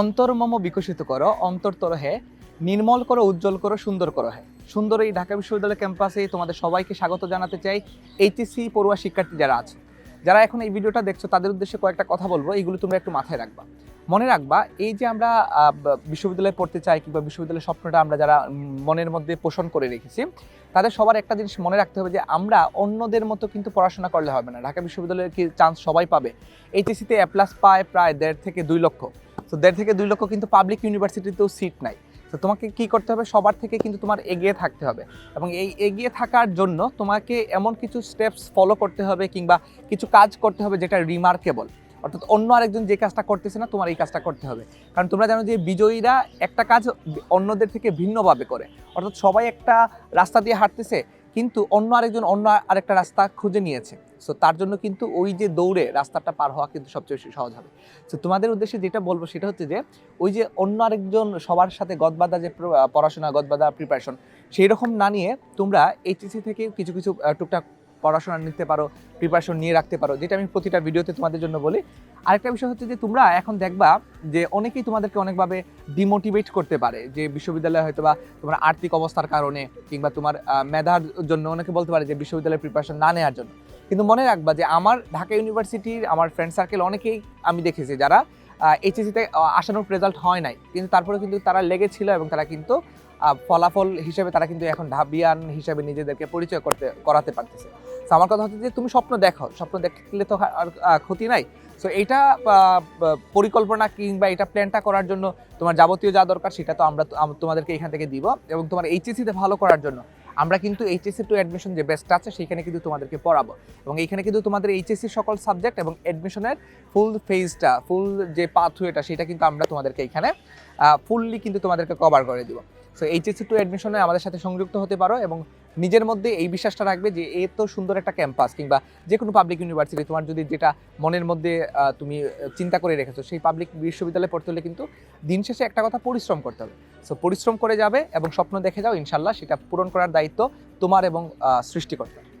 অন্তর্মম বিকশিত করো অন্তর্তরহে নির্মল করো, উজ্জ্বল করো, সুন্দর করো হে। সুন্দর এই ঢাকা বিশ্ববিদ্যালয় ক্যাম্পাসে তোমাদের সবাইকে স্বাগত জানাতে চাই এইচএসসি পড়ুয়া শিক্ষার্থী যারা আছে। যারা এখন এই ভিডিওটা দেখছ, তাদের উদ্দেশ্যে কয়েকটা কথা বলব এইগুলো তোমরা একটু মাথায় রাখবা। মনে রাখবা, এই যে আমরা বিশ্ববিদ্যালয়ে পড়তে চাই কিংবা বিশ্ববিদ্যালয়ের স্বপ্নটা আমরা যারা মনের মধ্যে পোষণ করে রেখেছি, তাদের সবার একটা জিনিস মনে রাখতে হবে যে আমরা অন্যদের মতো কিন্তু পড়াশোনা করলে হবে না। ঢাকা বিশ্ববিদ্যালয়ের কি চান্স সবাই পাবে? এইচএসসিতে এ প্লাস পায় প্রায় দেড় থেকে দুই লক্ষ। তো দেড় থেকে দুই লক্ষ কিন্তু পাবলিক ইউনিভার্সিটিতেও সিট নাই। তো তোমাকে কি করতে হবে? সবার থেকে কিন্তু তোমার এগিয়ে থাকতে হবে। এবং এই এগিয়ে থাকার জন্য তোমাকে এমন কিছু স্টেপস ফলো করতে হবে কিংবা কিছু কাজ করতে হবে যেটা রিমার্কেবল অর্থাৎ অন্য আরেকজন যে কাজটা করতেছে না, তোমার এই কাজটা করতে হবে। কারণ তোমরা জানো যে বিজয়ীরা একটা কাজ অন্যদের থেকে ভিন্নভাবে করে। অর্থাৎ সবাই একটা রাস্তা দিয়ে হাঁটতেছে কিন্তু অন্য আরেকজন, অন্য আরেকটা রাস্তা খুঁজে নিয়েছে। সো তার জন্য কিন্তু ওই যে দৌড়ে রাস্তাটা পার হওয়া কিন্তু সবচেয়ে বেশি সহজ হবে। সো তোমাদের উদ্দেশ্যে যেটা বলব সেটা হচ্ছে যে, ওই যে অন্য আরেকজন সবার সাথে গদবাদা যে পড়াশোনা, গদবাদা প্রিপারেশন সেই রকম না নিয়ে তোমরা এইচএসি থেকে কিছু কিছু টুকটাক পড়াশোনা নিতে পারো প্রিপারেশন নিয়ে রাখতে পারো, যেটা আমি প্রতিটা ভিডিওতে তোমাদের জন্য বলি। আরেকটা বিষয় হচ্ছে যে তোমরা এখন দেখবা যে অনেকেই তোমাদেরকে অনেকভাবে ডিমোটিভেট করতে পারে, যে বিশ্ববিদ্যালয়ে হয়তো বা তোমার আর্থিক অবস্থার কারণে কিংবা তোমার মেধার জন্য অনেকে বলতে পারে যে বিশ্ববিদ্যালয়ের প্রিপারেশন না নেওয়ার জন্য। কিন্তু মনে রাখবা যে আমার ঢাকা ইউনিভার্সিটির আমার ফ্রেন্ড সার্কেল অনেকেই আমি দেখেছি যারা এইচএসিতে আসানোর রেজাল্ট হয় নাই। কিন্তু তারপরে কিন্তু তারা লেগেছিল এবং তারা কিন্তু ফলাফল হিসেবে তারা কিন্তু এখন ঢাবিয়ান হিসেবে নিজেদেরকে পরিচয় করতে, করাতে পারতেছে। তো আমার কথা হচ্ছে যে, তুমি স্বপ্ন দেখো স্বপ্ন দেখলে তো আর ক্ষতি নাই। সো ব- পরিকল্পনা কিংবা এটা প্ল্যানটা করার জন্য তোমার যাবতীয় যা দরকার, সেটা তো আমরা তোমাদেরকে এখান থেকে দিব। এবং তোমার এইচএসিতে ভালো করার জন্য আমরা কিন্তু এইচএসসি টু অ্যাডমিশন যে বেস্ট আছে সেখানে কিন্তু তোমাদেরকে পড়াবো। এবং এইখানে কিন্তু তোমাদের এইচএসসি সকল সাবজেক্ট এবং অ্যাডমিশনের ফুল ফেজটা ফুল যে পাথওয়েটা সেটা কিন্তু আমরা তোমাদেরকে এখানে ফুললি কিন্তু তোমাদেরকে কভার করে দিব। সো এইচএসসি টু অ্যাডমিশনে আমাদের সাথে সংযুক্ত হতে পারো এবং নিজের মধ্যে এই বিশ্বাসটা রাখবে যে এ তো সুন্দর একটা ক্যাম্পাস কিংবা যে কোনো পাবলিক ইউনিভার্সিটি তোমার যদি যেটা মনের মধ্যে তুমি চিন্তা করে রেখেছো, সেই পাবলিক বিশ্ববিদ্যালয়ে পড়তে হলে কিন্তু দিন শেষে একটা কথা পরিশ্রম করতে হবে। সো পরিশ্রম করে যাবে এবং স্বপ্ন দেখে যাও ইনশাল্লাহ সেটা পূরণ করার দায়িত্ব তোমার এবং সৃষ্টিকর্তার